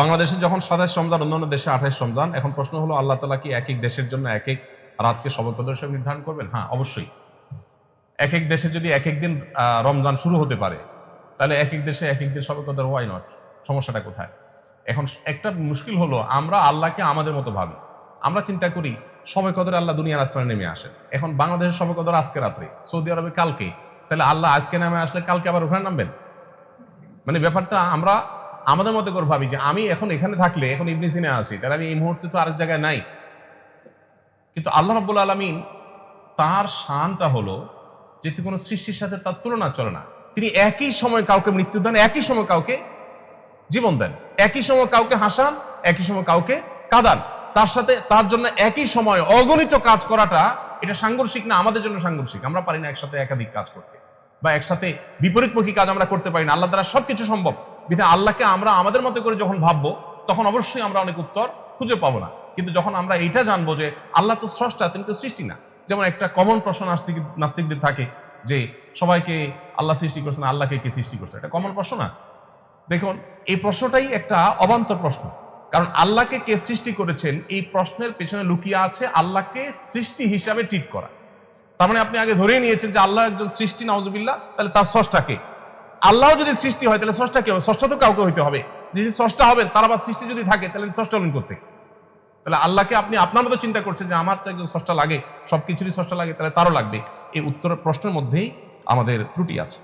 বাংলাদেশে যখন সাতাশ রমজান, অন্যান্য দেশে আঠাশ রমজান, এখন প্রশ্ন হলো, আল্লাহ তালা কি এক এক দেশের জন্য এক এক রাতকে সবকদর হিসেবে নির্ধারণ করবেন? হ্যাঁ অবশ্যই। এক এক দেশে যদি এক এক দিন রমজান শুরু হতে পারে, তাহলে এক এক দেশে এক এক দিন সবকদর ওয়াই নট সমস্যাটা কোথায়? এখন একটা মুশকিল হলো, আমরা আল্লাহকে আমাদের মতো ভাবি। আমরা চিন্তা করি সবে কদর আল্লাহ দুনিয়ার আসমানে নেমে আসেন। এখন বাংলাদেশের সবে কদর আজকে রাত্রে, সৌদি আরবে কালকে, তাহলে আল্লাহ আজকে নামে আসলে কালকে আবার ওখানে নামবেন? মানে ব্যাপারটা আমরা আমাদের মতো করে ভাবি যে আমি এখন এখানে থাকলে, এখন ইবনি সিনে আসি তাহলে আমি এই মুহূর্তে তো আরেক জায়গায় নাই। কিন্তু আল্লাহ রাব্বুল আলমিন তার শানটা হলো যেহেতু কোনো সৃষ্টির সাথে তার তুলনা চলে না। তিনি একই সময় কাউকে মৃত্যু দেন, একই সময় কাউকে জীবন দেন, একই সময় কাউকে হাসান, একই সময় কাউকে কাঁদান। তার সাথে, তার জন্য একই সময় অগণিত কাজ করাটা, এটা সাংঘর্ষিক না, আমাদের জন্য সাংঘর্ষিক। আমরা পারি না একসাথে একাধিক কাজ করতে, বা একসাথে বিপরীতমুখী কাজ আমরা করতে পারি না। আল্লাহ দ্বারা সবকিছু সম্ভব। বিধায় আল্লাহকে আমরা আমাদের মতো করে যখন ভাববো, তখন অবশ্যই আমরা অনেক উত্তর খুঁজে পাবো না। কিন্তু যখন আমরা এইটা জানব যে আল্লাহ তো স্রষ্টা, তিনি তো সৃষ্টি না। যেমন একটা কমন প্রশ্ন নাস্তিক নাস্তিকদের থাকে যে সবাইকে আল্লাহ সৃষ্টি করছেন, আল্লাহকে কে সৃষ্টি করছে? এটা কমন প্রশ্ন না। দেখুন, এই প্রশ্নটাই একটা অবান্তর প্রশ্ন। কারণ আল্লাহকে কে সৃষ্টি করেছেন, এই প্রশ্নের পেছনে লুকিয়ে আছে আল্লাহকে সৃষ্টি হিসাবে ট্রিট করা। তার মানে আপনি আগে ধরেই নিয়েছেন যে আল্লাহ একজন সৃষ্টি, নাউজুবিল্লাহ, তাহলে তার স্রষ্টাকে আল্লাহ যদি সৃষ্টি হয়, তাহলে স্রষ্টা কে হবে? স্রষ্টা তো কাউকে হইতে হবে। যদি স্রষ্টা হবেন, তার আবার সৃষ্টি যদি থাকে, তাহলে স্রষ্টা হলেন করতে তাহলে আল্লাহকে আপনি আপনার মতো চিন্তা করছেন যে, আমার তো একজন স্রষ্টা লাগে সব কিছুরই স্রষ্টা লাগে, তাহলে তারও লাগবে। এই উত্তর প্রশ্নের মধ্যেই আমাদের ত্রুটি আছে।